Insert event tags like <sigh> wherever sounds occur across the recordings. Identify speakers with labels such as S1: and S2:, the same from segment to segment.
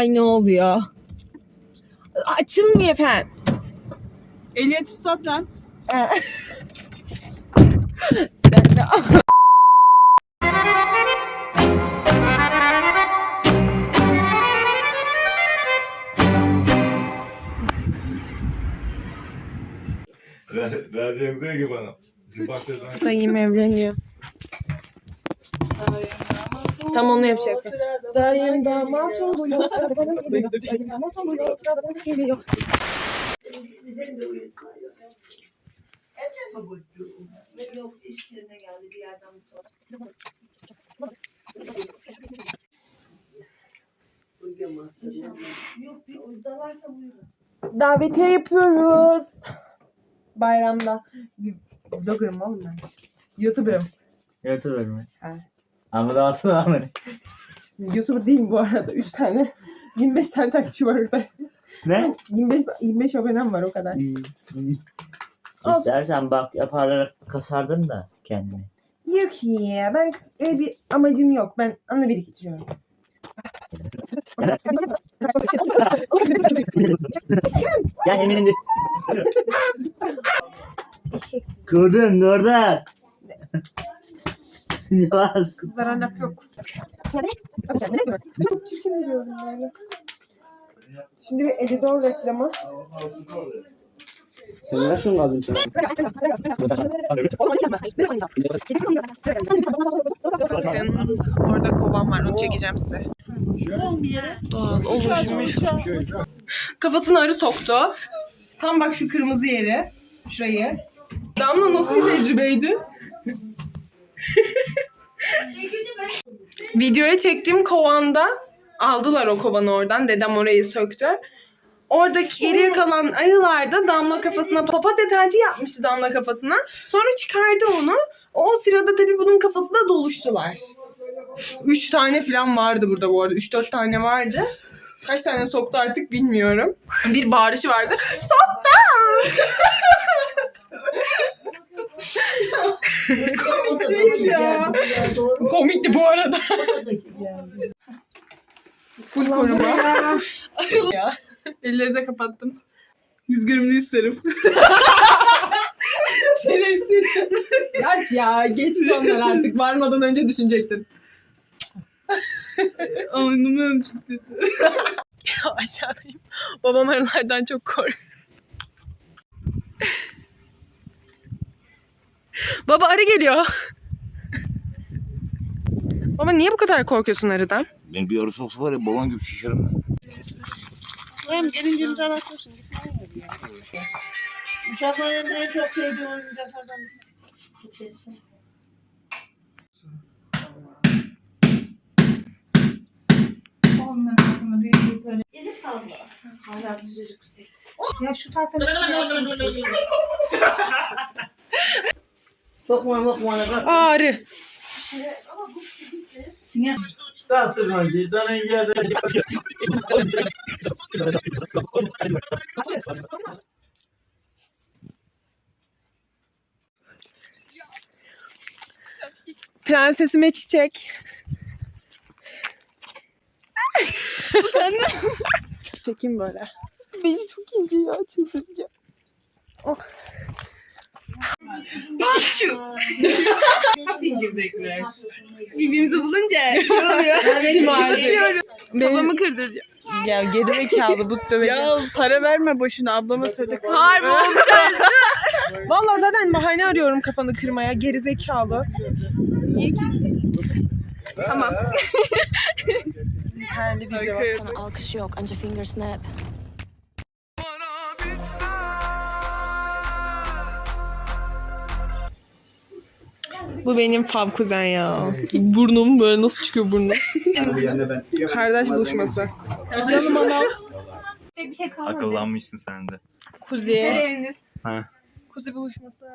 S1: Ay ne oluyor? Açılmıyor efendim.
S2: Ehliyet sat lan.
S1: Sen de-
S3: Razi diyor ki bana.
S1: Dayım evleniyor. Tam onu yapacaktım. Dayım damat oluyor. Sırada bana geliyor. Dayım damat oluyor. Sırada bana geliyor.
S4: Yok iş yerine geldi bir yerden. Yok bir buyurun.
S1: Davetiye yapıyoruz. Bayramda. Vlogger'ım oğlum ben. YouTuber'ım.
S5: YouTuber mı?
S1: Ha.
S5: Ama da asıl ama.
S1: YouTuber değilim bu arada. 3 tane. 25 tane takipçi var orada.
S5: Ne?
S1: 25, 25 abonem var o kadar.
S5: İstersen bak yaparlar kasardın da kendini.
S1: Yok ya ben öyle bir amacım yok. Ben anı biriktiriyorum.
S5: Ya eminim.
S1: Eşeksiz.
S5: Gördün gördün. Yavaş.
S1: Kızlara laf yok. Çok çirkin veriyorum böyle. Şimdi bir Edidor reklamı.
S5: Sen nasıl kaldın çok?
S1: Bakın orada kovan var onu çekeceğim size. Doğal oluşmuş. Kafasını arı soktu. Tam bak şu kırmızı yeri. Şurayı. Damla nasıl bir tecrübeydi? <laughs> Videoya çektiğim kovanda aldılar o kovanı oradan. Dedem orayı söktü. Oradaki geriye kalan arılar da damla kafasına papatya tercih yapmıştı damla kafasına. Sonra çıkardı onu. O sırada tabii bunun kafası da doluştular. Üç tane falan vardı burada bu arada. Üç dört tane vardı. Kaç tane soktu artık bilmiyorum. Bir bağırışı vardı. Soktu! <laughs> Değil ya. Komikti bu arada. Full koruma. ya. Elleri de kapattım. Yüz görümlü isterim. <laughs> Şerefsiz. Kaç ya. Geç onlar artık. Varmadan önce düşünecektin. <laughs> Çıktı. ya aşağıdayım. Babam arılardan çok korkuyor. Baba arı geliyor. Baba niye bu kadar korkuyorsun arıdan?
S3: Ben bir yarı soksa var ya balon gibi şişerim ben.
S2: Hem gelince imzalatmışsın. Uşakların en çok sevdiği oyuncaklardan
S4: Onun arasında büyük böyle. Elif. Sen hala sıcacık. Ya şu tahtanın <laughs> Bakma
S5: yerde.
S1: Prensesime çiçek. De. Çekeyim böyle. Beni çok ince ya çıldıracağım. Oh.
S2: Fingirdekler.
S1: Birbirimizi bulunca şey oluyor. <laughs> Şımartıyorum.
S2: Kafamı kırdıracağım.
S1: Ya geri zekalı bu döveceğim.
S2: Ya para verme boşuna ablama söyle.
S1: Harbi Valla <laughs> zaten bahane arıyorum kafanı kırmaya. Geri zekalı. Tamam. Yeterli bir cevap.
S6: Sana alkış yok anca finger snap.
S1: Bu benim fav kuzen ya. Burnum böyle nasıl çıkıyor burnum? Kardeş buluşması. Canım anam.
S4: Bir şey kalmadı.
S3: Akıllanmışsın sen de.
S1: Kuzi.
S4: Eviniz.
S3: Ha.
S1: Kuzi buluşması.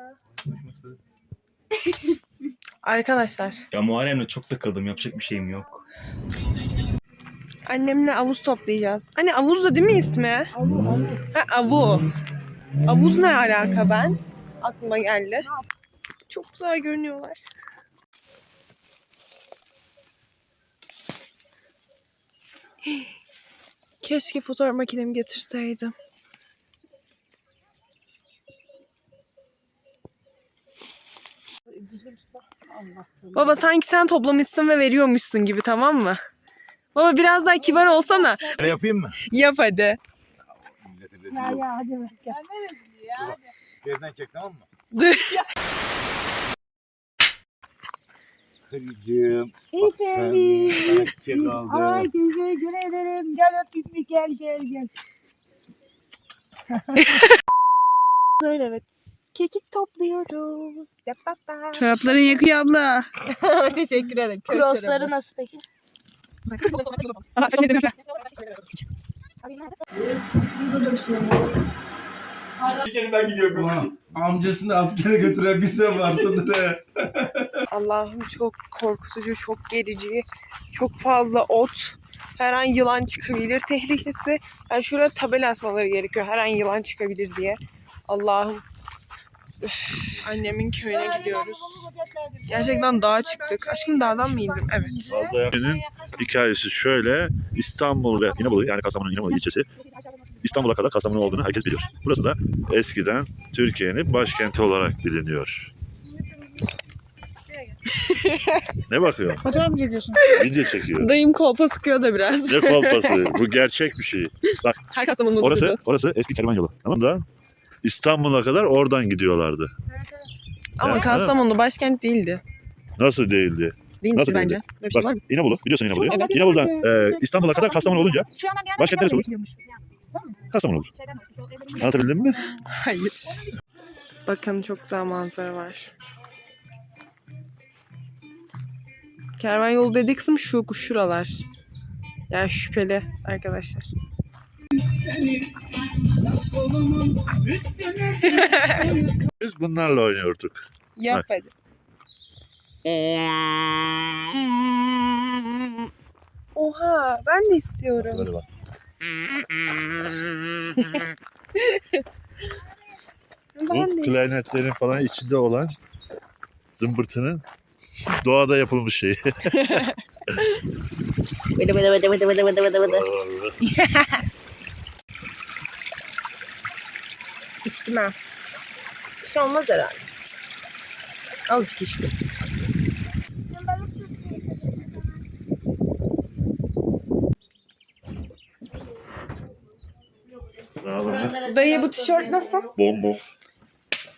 S1: Arkadaşlar.
S3: Ya Muharrem'le çok takıldım. Yapacak bir şeyim yok.
S1: Annemle avuz toplayacağız. Anne avuz da değil mi ismi? Ha avu. Avuz ne alaka ben? Aklıma geldi. Çok güzel görünüyorlar. Keşke fotoğraf makinemi getirseydim. Baba sanki sen toplamışsın ve veriyormuşsun gibi tamam mı? Baba biraz daha kibar olsana.
S3: Ne yapayım mı?
S1: Yap hadi.
S4: Ya ya hadi ver. Gel.
S3: Evden çek tamam mı?
S1: Dur.
S3: Karıcığım.
S4: Efendim.
S3: Sana çiçek aldım.
S4: Ay teşekkür ederim. Gel öpeyim bir gel gel gel. <laughs>
S1: Öyle evet. Kekik topluyoruz. Yapapa.
S2: Çorapların yakıyor abla. <laughs>
S1: Teşekkür ederim.
S6: Crossları nasıl peki?
S3: İçeriden gidiyorum.
S5: Ulan amcasını askere götüren bir sen varsın he. <laughs>
S1: Allah'ım çok korkutucu, çok gerici, çok fazla ot. Her an yılan çıkabilir tehlikesi. Yani şuraya tabela asmaları gerekiyor. Her an yılan çıkabilir diye. Allah'ım. Üf, annemin köyüne gidiyoruz. Gerçekten dağa çıktık. Aşkım dağdan mı indin? Evet.
S7: Fazla hikayesi şöyle. İstanbul ve İnebolu yani Kastamonu İnebolu ilçesi İstanbul'a kadar Kastamonu olduğunu herkes biliyor. Burası da eskiden Türkiye'nin başkenti olarak biliniyor. <laughs> ne bakıyor?
S2: Fotoğraf mı çekiyorsun?
S7: Video çekiyor.
S1: Dayım kolpa sıkıyor da biraz.
S7: Ne kolpası? <laughs> Bu gerçek bir şey. Bak
S1: Her Kastamonu'da
S7: orası
S1: durdu.
S7: orası eski kervan yolu. Tamam da İstanbul'a kadar oradan gidiyorlardı.
S1: Ama
S7: Ya,
S1: Kastamonu başkent değildi.
S7: Nasıl değildi?
S1: Değilmiş
S7: Nasıl
S1: bence.
S7: değildi?
S1: Şey
S7: Bak
S1: mı?
S7: İnebolu biliyorsun İnebolu'yu.
S1: Evet.
S7: İnebolu'dan e, İstanbul'a kadar Kastamonu olunca Başkent neresi olur? Kastamonu olur.
S4: Olmuş.
S7: Anlatabildim mi?
S1: Hayır. Bakın çok güzel manzara var. Kervan yolu dediği kısım şu şuralar. Yani şüpheli arkadaşlar. <laughs>
S7: Biz bunlarla oynuyorduk.
S1: Yap hadi. Oha ben de istiyorum.
S7: Böyle bak. <laughs> Bu
S1: Ben de.
S7: klarnetlerin falan içinde olan zımbırtının doğada yapılmış <laughs> şeyi. <laughs>
S1: İçtim ha. Bir şey olmaz herhalde. Azıcık içtim. Dayı bu tişört nasıl?
S7: Bombok.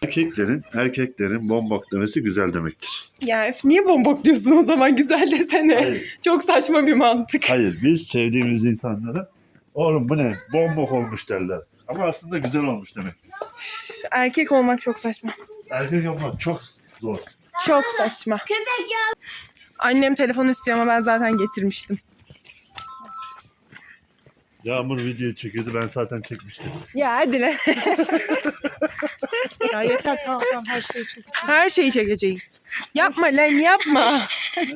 S7: Erkeklerin, erkeklerin bombok demesi güzel demektir.
S1: Ya niye bombok diyorsun o zaman güzel desene.
S7: Hayır,
S1: Çok saçma bir mantık.
S7: hayır biz sevdiğimiz insanlara oğlum bu ne bombok olmuş derler. Ama aslında güzel olmuş demek.
S1: Erkek olmak çok saçma.
S7: Erkek olmak çok zor.
S1: Çok saçma. Annem telefon istiyor ama ben zaten getirmiştim.
S7: Yağmur video çekiyordu ben zaten çekmiştim.
S1: Ya hadi lan. <laughs>
S4: Ya yeter tamam tamam her şey için.
S1: Her şeyi çekeceğim. Yapma lan yapma. <laughs>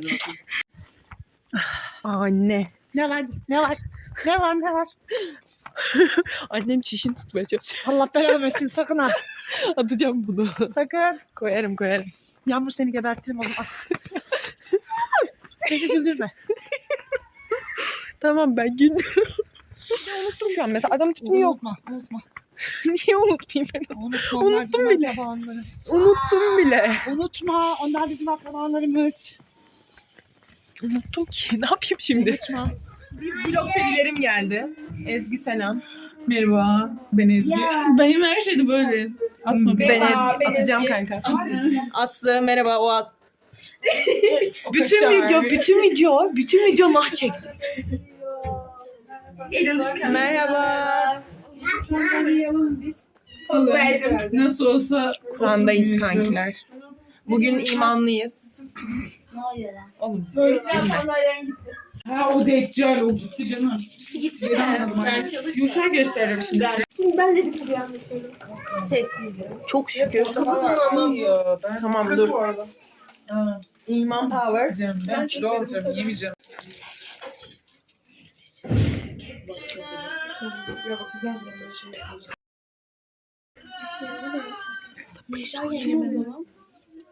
S1: Anne.
S4: Ne var? Ne var? Ne var ne var? <laughs>
S1: Annem çişini tutmaya çalışıyor.
S4: Allah belanı versin sakın ha. <laughs>
S1: Atacağım bunu.
S4: Sakın.
S1: Koyarım koyarım.
S4: Yağmur seni gebertirim o zaman. Seni güldürme.
S1: Tamam ben gülmüyorum. unuttum şu an mesela adamın tipini yok.
S4: Unutma. Unutma. <laughs>
S1: Niye unutmayayım ben?
S4: Unutma.
S1: Unuttum bile.
S4: akrabalarımız.
S1: Unuttum bile.
S4: Unutma. Onlar bizim akrabalarımız.
S1: Unuttum ki. <laughs> Ne yapayım şimdi?
S4: Unutma.
S1: Vlog perilerim geldi. Ezgi selam.
S2: Merhaba. Ben Ezgi. Dayım her şeyde böyle. Atma
S1: Ben
S2: beni.
S1: Ezgi. Atacağım kanka. <laughs>
S8: Aslı merhaba Oğaz.
S1: Bütün video, bütün video, bütün video nah çektim.
S8: Merhaba.
S2: Nasıl olsa
S1: Kur'an'dayız kankiler. Bugün imanlıyız.
S2: Oğlum. Ha o Deccal o gitti canım. Gitti Ben Yuşa gösteririm şimdi.
S8: Şimdi ben de bir anlatıyorum. Sessizlik.
S1: Çok şükür. Tamam dur. İman power.
S2: Ben kilo alacağım yemeyeceğim.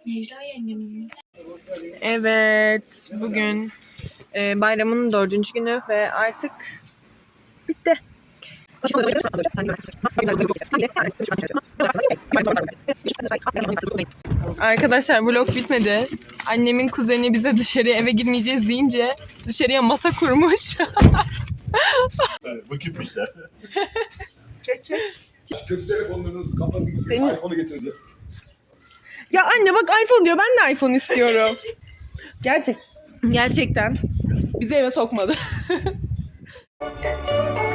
S8: Necla yengemin mi?
S1: Evet, bugün e, bayramın dördüncü günü ve artık Bitti. Arkadaşlar vlog bitmedi. Annemin kuzeni bize dışarıya eve girmeyeceğiz deyince dışarıya masa kurmuş. <laughs>
S7: Bu küpmüşler.
S5: Kötü telefonlarınızı kapatın.
S1: Senin-
S5: iPhone'u getireceğim.
S1: ya anne bak iPhone diyor ben de iPhone istiyorum. <laughs> Gerçek gerçekten bizi eve sokmadı. <laughs>